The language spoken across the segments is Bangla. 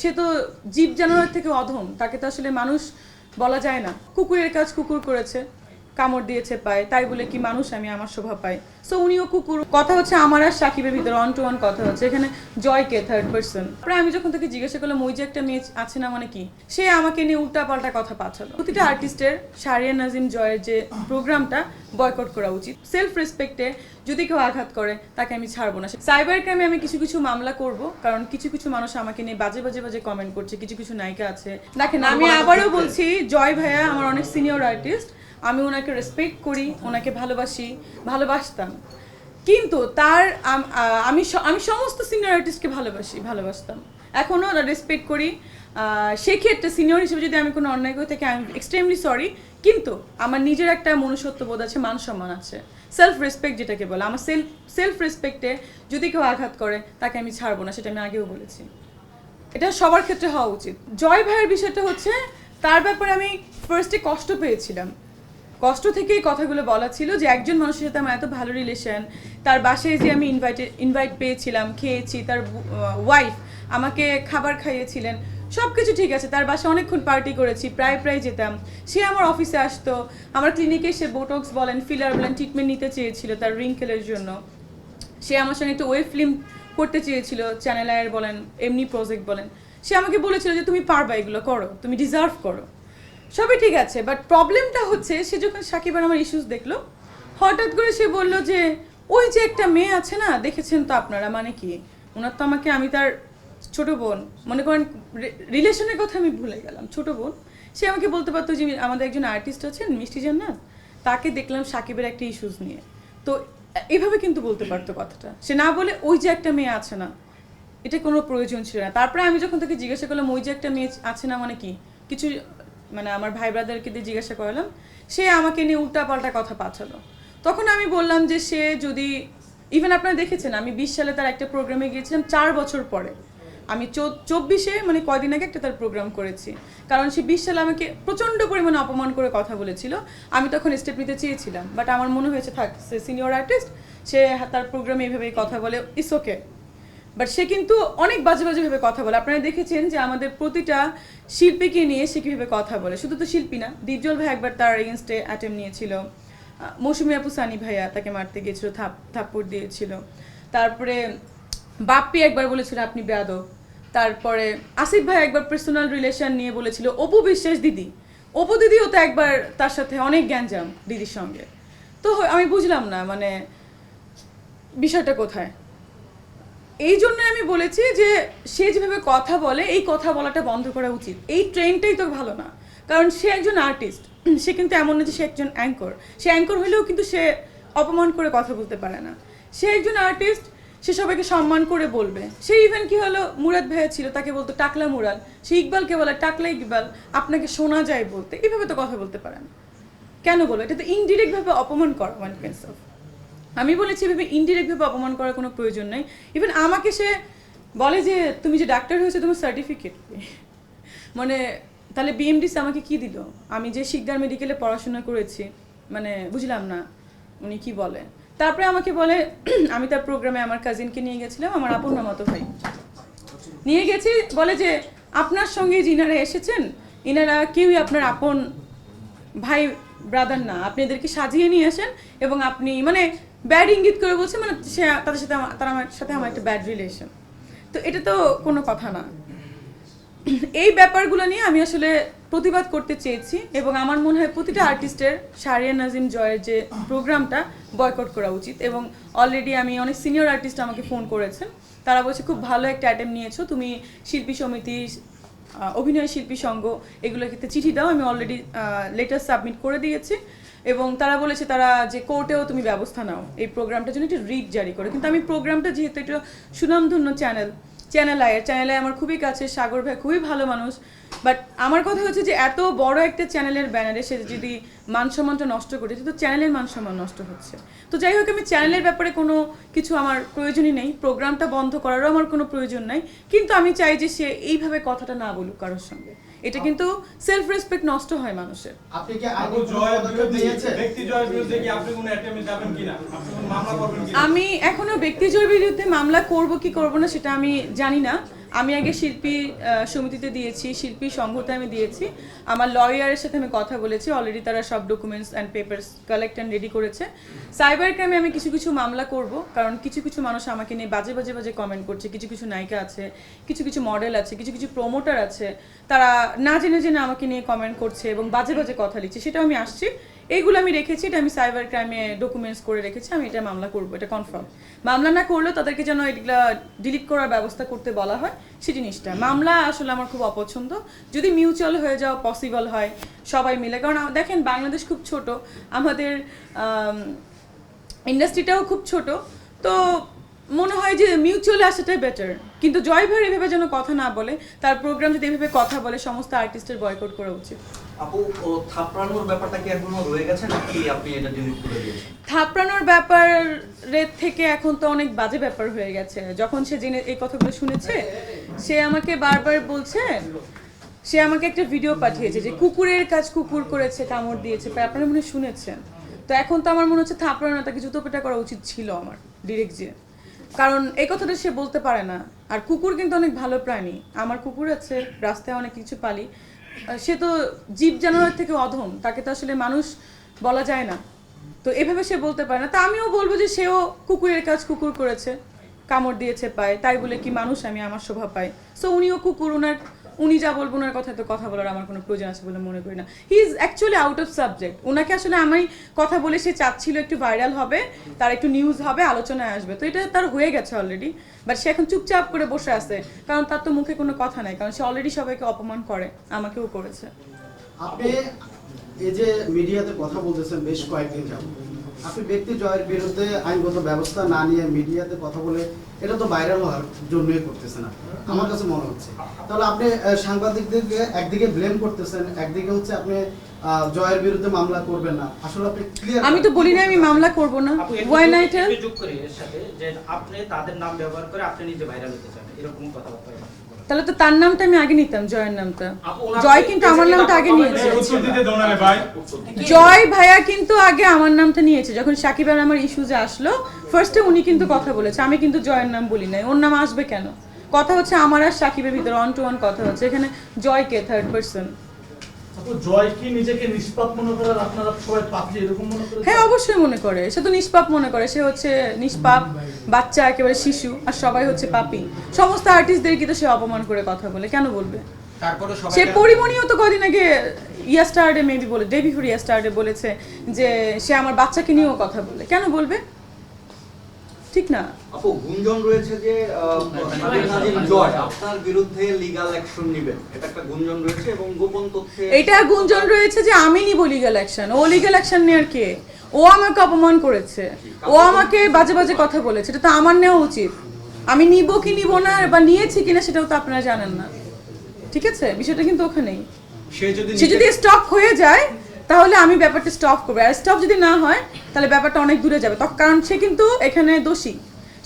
সে তো জীব জানোয়ার থেকে অধম, তাকে তো আসলে মানুষ বলা যায় না। কুকুরের কাজ কুকুর করেছে। কামড় দিয়েছে পায় তাই বলে কি মানুষ আমি আমার শোভা পাই। সো উনিও কুকুর কথা হচ্ছে আমার আর সাকিবের ভিতরে অন টু অন কথা হচ্ছে এখানে জয়কে থার্ড পার্সন তারপরে আমি যখন তাকে জিজ্ঞাসা করলাম ওই যে একটা মেয়ে আছে না মানে কি? সে আমাকে নিয়ে উল্টা পাল্টা কথা পাঠালো। প্রতিটা আর্টিস্টের শারিয়া নাজিম জয়ের যে প্রোগ্রামটা বয়কট করা উচিত। সেলফ রেসপেক্টে যদি কেউ আঘাত করে তাকে আমি ছাড়বো না। সাইবার ক্রাইমে আমি কিছু কিছু মামলা করব কারণ কিছু কিছু মানুষ আমাকে নিয়ে বাজে বাজে বাজে কমেন্ট করছে কিছু কিছু নায়িকা আছে। দেখেন আমি আবারও বলছি জয় ভাইয়া আমার অনেক সিনিয়র আর্টিস্ট আমি ওনাকে রেসপেক্ট করি, ওনাকে ভালোবাসি, ভালোবাসতাম। কিন্তু তার, আমি আমি সমস্ত সিনিয়র আর্টিস্টকে ভালোবাসি, ভালোবাসতাম। এখনও রেসপেক্ট করি। সেক্ষেত্রে সিনিয়র হিসেবে যদি আমি কোনো অন্যায় করে থাকি আই এক্সট্রিমলি সরি কিন্তু আমার নিজের একটা মনুষ্যত্ব বোধ আছে, মান সম্মান আছে। সেলফ রেসপেক্ট যেটাকে বলে। আমার সেলফ সেলফ রেসপেক্টে যদি কেউ আঘাত করে, তাকে আমি ছাড়বো না, সেটা আমি আগেও বলেছি। এটা সবার ক্ষেত্রে হওয়া উচিত। জয় ভাইয়ের বিষয়টা হচ্ছে, তার ব্যাপারে আমি ফার্স্টে কষ্ট পেয়েছিলাম। কষ্ট থেকে কথাগুলো বলা ছিল যে একজন মানুষের সাথে আমার এত ভালো রিলেশন তার বাসায় যে আমি ইনভাইটে ইনভাইট পেয়েছিলাম, খেয়েছি, তার ওয়াইফ আমাকে খাবার খাইয়েছিলেন সব কিছু ঠিক আছে, তার বাসায় অনেকক্ষণ পার্টি করেছি, প্রায় প্রায় যেতাম। সে আমার অফিসে আসতো, আমার ক্লিনিকে সে বোটক্স বলেন ফিলার বলেন ট্রিটমেন্ট নিতে চেয়েছিল তার রিঙ্কেলের জন্য। সে আমার সঙ্গে একটা ওয়েব ফিল্ম করতে চেয়েছিল চ্যানেল আয়ের বলেন, এমনি প্রজেক্ট বলেন। সে আমাকে বলেছিল যে, তুমি পারবা এগুলো করো, তুমি ডিজার্ভ করো। সবই ঠিক আছে বাট প্রবলেমটা হচ্ছে সে যখন সাকিব আর আমার ইস্যুস দেখল, হঠাৎ করে সে বলল যে, ওই যে একটা মেয়ে আছে না, দেখেছেন তো আপনারা মানে কি? ওনার তো আমাকে, আমি তার ছোট বোন, মনে করেন রিলেশনের কথা আমি ভুলে গেলাম, ছোট বোন। সে আমাকে বলতে পারতো যে, আমাদের একজন আর্টিস্ট আছেন, মিষ্টি জান্নাত, তাকে দেখলাম সাকিবের একটা ইস্যুস নিয়ে। তো, এভাবে কিন্তু বলতে পারতো কথাটা। সে না বলে, ওই যে একটা মেয়ে আছে না, এটা কোনো প্রয়োজন ছিল না। তারপরে আমি যখন তাকে জিজ্ঞাসা করলাম, ওই যে একটা মেয়ে আছে না মানে কি? কিছু মানে আমার ভাই ব্রাদারকে দিয়ে জিজ্ঞাসা করলাম, সে আমাকে নিয়ে উল্টা পাল্টা কথা পাঠালো। তখন আমি বললাম যে সে যদি ইভেন আপনারা দেখেছেন, আমি বিশ সালে তার একটা প্রোগ্রামে গিয়েছিলাম চার বছর পরে। আমি চব্বিশে মানে কয়দিন আগে একটা তার প্রোগ্রাম করেছি। কারণ সে বিশ সালে আমাকে প্রচণ্ড পরিমাণে অপমান করে কথা বলেছিল। আমি তখন স্টেপ নিতে চেয়েছিলাম। বাট আমার মনে হয়েছে, থাক, সে সিনিয়র আর্টিস্ট সে তার প্রোগ্রামে এভাবেই কথা বলে ইস ওকে বাট সে কিন্তু অনেক বাজে বাজে ভাবে কথা বলে। আপনারা দেখেছেন যে আমাদের প্রতিটা শিল্পীকে নিয়ে সে কীভাবে কথা বলে। শুধু তো শিল্পী না দীপজল ভাই একবার তার এগেনস্টে অ্যাটেম্প নিয়েছিল। মৌসুমী আপু সানি ভাইয়া তাকে মারতে গিয়েছিল, থাপ থাপ্পড় দিয়েছিল। তারপরে বাপ্পি একবার বলেছিল, আপনি বেয়াদব। তারপরে আসিফ ভাই একবার পার্সোনাল রিলেশন নিয়ে বলেছিল, অপু বিশ্বাস দিদি। অপু দিদিও তো একবার তার সাথে অনেক গ্যাঞ্জাম দিদির সঙ্গে। তো আমি বুঝলাম না মানে বিষয়টা কোথায়? এই জন্য আমি বলেছি যে সে যেভাবে কথা বলে, এই কথা বলাটা বন্ধ করা উচিত। এই ট্রেনটাই তো ভালো না। কারণ সে একজন আর্টিস্ট সে কিন্তু এমন না যে সে একজন অ্যাঙ্কর সে অ্যাঙ্কর হলেও কিন্তু সে অপমান করে কথা বলতে পারে না। সে একজন আর্টিস্ট সে সবাইকে সম্মান করে বলবে। সে ইভেন কি হলো, মুরাদ ভাইয়া ছিল, তাকে বলতো, টাকলা মুরাদ, সে ইকবালকে বলে, টাকলা ইকবাল, আপনাকে শোনা যায় বলতে। এইভাবে তো কথা বলতে পারে না। কেন বলো? এটা তো ইনডিরেক্টভাবে অপমান করা ওয়ান কাইন্ডস অফ আমি বলেছি, এভাবে ইনডিরেক্ট ভাবে অপমান করার কোনো প্রয়োজন নেই। ইভেন আমাকে সে বলে যে, তুমি যে ডাক্তার হয়েছে, তোমার সার্টিফিকেট মানে তাহলে বিএমডিসি আমাকে কি দিল? আমি যে শিকদার মেডিকেলে পড়াশোনা করেছি মানে বুঝলাম না উনি কি বলে। তারপরে আমাকে বলে, আমি তার প্রোগ্রামে আমার কাজিনকে নিয়ে গেছিলাম, আমার আপন মামাতো ভাই। নিয়ে গেছি, বলে যে, আপনার সঙ্গে যিনারা এসেছেন, ইনারা কেউই আপনার আপন ভাই ব্রাদার না। আপনি এদেরকে সাজিয়ে নিয়ে আসেন এবং আপনি মানে ব্যাড ইঙ্গিত করে বলছে মানে সে তাদের সাথে তার আমার সাথে আমার একটা ব্যাড রিলেশন তো এটা তো কোনো কথা না। এই ব্যাপারগুলো নিয়ে আমি আসলে প্রতিবাদ করতে চেয়েছি এবং আমার মনে হয় প্রতিটা আর্টিস্টের শারিয়া নাজিম জয়ের যে প্রোগ্রামটা বয়কট করা উচিত এবং অলরেডি আমি অনেক সিনিয়র আর্টিস্ট আমাকে ফোন করেছেন। তারা বলছে, খুব ভালো একটা অ্যাটেম্প নিয়েছো। তুমি শিল্পী সমিতি অভিনয় শিল্পী সংঘ এগুলোর ক্ষেত্রে চিঠি দাও। আমি অলরেডি লেটার সাবমিট করে দিয়েছি। এবং তারা বলেছে, তারা যে কোর্টেও তুমি ব্যবস্থা নাও। এই প্রোগ্রামটার জন্য একটা রিট জারি করে। কিন্তু আমি প্রোগ্রামটা যেহেতু একটা সুনামধন্য চ্যানেল চ্যানেল আয়ের চ্যানেল আমার খুবই কাছে, সাগর ভাই খুবই ভালো মানুষ। বাট আমার কথা হচ্ছে যে এত বড় একটা চ্যানেলের ব্যানারে সে যদি মান সম্মানটা নষ্ট করে তো চ্যানেলের মান সম্মান নষ্ট হচ্ছে। তো যাই হোক, আমি চ্যানেলের ব্যাপারে কোনো কিছু আমার প্রয়োজনই নেই। প্রোগ্রামটা বন্ধ করারও আমার কোনো প্রয়োজন নাই। কিন্তু আমি চাই যে সে এইভাবে কথাটা না বলুক কারোর সঙ্গে। এটা কিন্তু সেলফ রেসপেক্ট নষ্ট হয় মানুষের। আপনি কি আগে জয় ব্যক্তি জয় বিরুদ্ধে কি আপনি কোনো অ্যাটেম্পে যাবেন কিনা? আপনি কোনো মামলা করবেন কিনা? আমি এখনও ব্যক্তি জয় বিরুদ্ধে মামলা করব কি করব না সেটা আমি জানি না। আমি আগে শিল্পী সমিতিতে দিয়েছি, শিল্পী সংঘতে আমি দিয়েছি। আমার লয়ারের সাথে আমি কথা বলেছি অলরেডি তারা সব documents and papers collect and ready করেছে। সাইবার ক্রাইমে আমি কিছু কিছু মামলা করব, কারণ কিছু কিছু মানুষ আমাকে নিয়ে বাজে বাজে বাজে কমেন্ট করছে। কিছু কিছু নায়িকা আছে, কিছু কিছু মডেল আছে, কিছু কিছু প্রমোটার আছে। তারা না জেনে জেনে আমাকে নিয়ে কমেন্ট করছে এবং বাজে বাজে কথা লিখছে। সেটাও আমি আসছি। এইগুলো আমি রেখেছি, এটা আমি সাইবার ক্রাইমে ডকুমেন্টস করে রেখেছি, আমি এটা মামলা করব, এটা কনফার্ম মামলা না করলেও তাদেরকে যেন এগুলো ডিলিট করার ব্যবস্থা করতে বলা হয়। সেই জিনিসটা। মামলা আসলে আমার খুব অপছন্দ। যদি মিউচুয়াল হয়ে যাওয়া পসিবল হয়, সবাই মিলে। কারণ দেখেন, বাংলাদেশ খুব ছোট। আমাদের ইন্ডাস্ট্রিটাও খুব ছোট। তো মনে হয় যে মিউচুয়ালি আসাটাই বেটার কিন্তু জয় ভাইয়ের এভাবে যেন কথা না বলে, তার প্রোগ্রাম যদি এভাবে কথা বলে, সমস্ত আর্টিস্টের বয়কট করা উচিত। থাপড়ানোর থেকে এখন তো অনেক বাজে ব্যাপার হয়ে গেছে। যখন সে জেনে এই কথাগুলো শুনেছে, সে আমাকে বারবার বলছে, সে আমাকে একটা ভিডিও পাঠিয়েছে যে কুকুরের কাজ কুকুর করেছে, কামড় দিয়েছে আপনারা মনে শুনেছেন। তো এখন তো আমার মনে হচ্ছে থাপড়ানো তাকে জুতো পেটা করা উচিত ছিল আমার ডিরেক্ট যে। কারণ এই কথাটা সে বলতে পারে না। আর কুকুর কিন্তু অনেক ভালো প্রাণী। আমার কুকুর আছে, রাস্তায় অনেক কিছু পালি। সে তো জীব জানোয়ার থেকে অধম, তাকে তো আসলে মানুষ বলা যায় না। তো এভাবে সে বলতে পারে না। তা আমিও বলব যে সেও কুকুরের কাজ কুকুর করেছে, কামড় দিয়েছে পায়, তাই বলে কি মানুষ আমি, আমার শোভা পাই। সো উনিও কুকুর ওনার উনি যা বলব ওনার কথা তো কথা বলার আমার কোনো প্রয়োজন আছে বলে মনে করি না। He is actually out of subject ওনাকে আসলে আমি কথা বলে সে চাচ্ছিল একটু ভাইরাল হবে, তার একটু নিউজ হবে, আলোচনায় আসবে। তো এটা তার হয়ে গেছে অলরেডি বাট সে এখন চুপচাপ করে বসে আছে, কারণ তার তো মুখে কোনো কথা নাই, কারণ সে অলরেডি সবাইকে অপমান করে, আমাকেও করেছে। আপনি এই যে মিডিয়াতে কথা বলতেছেন বেশ কয়েকদিন যাবত আপনি ব্যক্তি জয়ের বিরুদ্ধে আইনগত ব্যবস্থা না নিয়ে মিডিয়াতে কথা বলে এটা তো ভাইরাল হওয়ার জন্যই করতেছেন আমার কাছে মনে হচ্ছে। তাহলে আপনি সাংবাদিকদেরকে একদিকে ব্লেম করতেছেন একদিকে হচ্ছে আপনি জয়ের বিরুদ্ধে মামলা করবেন না। আসলে আপনি ক্লিয়ার আমি তো বলি না আমি মামলা করব না। ওয়াই যোগ- নাই টেল একটু যোগ করি এর সাথে যে আপনি তাদের নাম ব্যবহার করে আপনি নিজে ভাইরাল হতে চান এরকম কথাবার্তা। তাহলে তো তার নামটা আমি আগে নিতাম জয়ের নামটা। জয় কিন্তু আমার নামটা আগে নিয়েছে। জয় ভাইয়া কিন্তু আগে আমার নামটা নিয়েছে যখন সাকিব আর আমার ইস্যুজে আসলো ফার্স্টে উনি কিন্তু কথা বলেছে। আমি কিন্তু জয়ের নাম বলি নাই ওর নাম আসবে কেন? কথা হচ্ছে আমার আর সাকিবের ভিতরে অন টু অন কথা হচ্ছে। এখানে জয় কে থার্ড পার্সন হ্যাঁ অবশ্যই মনে করে। সে তো নিষ্পাপ মনে করে। সে হচ্ছে নিষ্পাপ বাচ্চা একেবারে শিশু আর সবাই হচ্ছে পাপি। সমস্ত আর্টিস্টদেরকে তো সে অপমান করে কথা বলে। কেন বলবে? সে সবাই পরিমণিও তো কদিন আগে ইয়াস্টারডে মেবি বলে ডে বিফোর ইয়াস্টারডে বলেছে যে সে আমার বাচ্চাকে নিয়েও কথা বলে। কেন বলবে? ঠিক না? আপু গুঞ্জন রয়েছে যে জয় আপনার বিরুদ্ধে লিগ্যাল অ্যাকশন নেবেন। এটা একটা গুঞ্জন রয়েছে এবং গোপন তথ্যে এটা গুঞ্জন রয়েছে যে আমি নিব লিগ্যাল অ্যাকশন ও লিগ্যাল অ্যাকশন নেওয়ার কে? ও আমাকে অপমান করেছে। ও আমাকে বাজে বাজে কথা বলেছে। এটা তো আমার নেওয়া উচিত। আমি নিব কি নিব না বা নিয়েছি কিনা সেটাও তো আপনারা জানেন না। ঠিক আছে? বিষয়টা কিন্তু ওখানেই। সে যদি সে যদি স্টপ হয়ে যায় তাহলে আমি ব্যাপারটা স্টপ করব। আর স্টপ যদি না হয়, তাহলে ব্যাপারটা অনেক দূরে যাবে। তখন কারণ সে কিন্তু এখানে দোষী।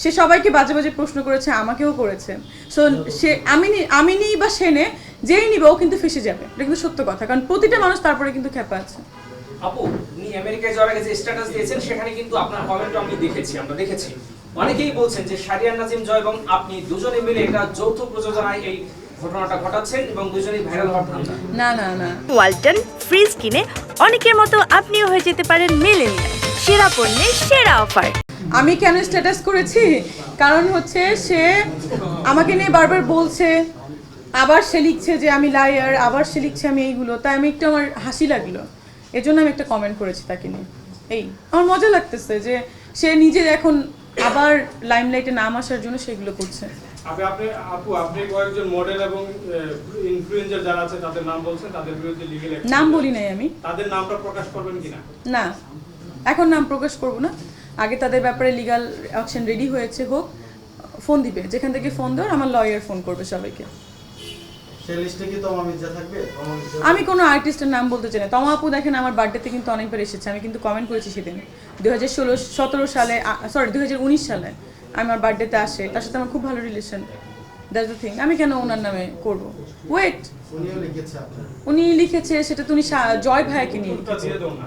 সে সবাইকে বাজে বাজে প্রশ্ন করেছে, আমাকেও করেছে। সো সে আমি আমি নিই বা সে নে, যেই নিবে ও কিন্তু ফেসে যাবে। এটা কিন্তু সত্য কথা। কারণ প্রতিটা মানুষ তারপরে কিন্তু খেপা আছে। আপু, উনি আমেরিকায় যাওয়ার আগে যে স্ট্যাটাস দিয়েছেন, সেখানে কিন্তু আপনার কমেন্টও আমি দেখেছি, আমরা দেখেছি। অনেকেই বলছেন যে শারিয়ার নাজিম জয় এবং আপনি দুজনে মিলে এটা যৌথ প্রযোজনায় এই ঘটনাটা ঘটাচ্ছেন এবং দুজনেই ভাইরাল হওয়ার ধান্দা। না না না। ওয়ালটন ফ্রিজ কিনে অনেকের মতো আপনিও হয়ে যেতে পারেন মেলেনিয়া সেরা পণ্যের সেরা অফার। আমি কেন স্ট্যাটাস করেছি? কারণ হচ্ছে সে আমাকে নিয়ে বারবার বলছে আবার সে লিখছে যে আমি লাইয়ার আবার সে লিখছে আমি এইগুলো। তাই আমি একটু আমার হাসি লাগল। এজন্য আমি একটা কমেন্ট করেছি তাকে নিয়ে। এই আমার মজা লাগতেছে যে সে নিজে এখন আবার লাইমলাইটে নাম আসার জন্য সেগুলো করছে। আপনি আপনি আপু আপনি কয়েকজন মডেল এবং ইনফ্লুয়েন্সার যারা আছে তাদের নাম বলছেন তাদের বিরুদ্ধে লিগেল নাম বলি নাই আমি। তাদের নামটা প্রকাশ করবেন কিনা? না এখন নাম প্রকাশ করব না। আগে তাদের ব্যাপারে লিগাল অ্যাকশন রেডি হয়েছে হোক ফোন দিবে। যেখান থেকে ফোন দেওয়ার আমার লয়ার ফোন করবে সবাইকে। সেই লিস্টে কি তোমার মির্জা থাকবে? আমি কোনো আর্টিস্টের নাম বলতে চাই না। তমা আপু দেখেন আমার বার্থডেতে কিন্তু অনেকবার এসেছে। আমি কিন্তু কমেন্ট করেছি সেদিন। দু হাজার ষোলো সতেরো সালে সরি দু হাজার উনিশ সালে আমার বার্থডেতে আসে। তার সাথে আমার খুব ভালো রিলেশন দ্যাটস দ্য থিং আমি কেন ওনার নামে করব? ওয়েট উনি লিখেছে সেটা তুমি জয় ভাইয়াকে নিয়ে লিখেছে। দিয়ে দাও না।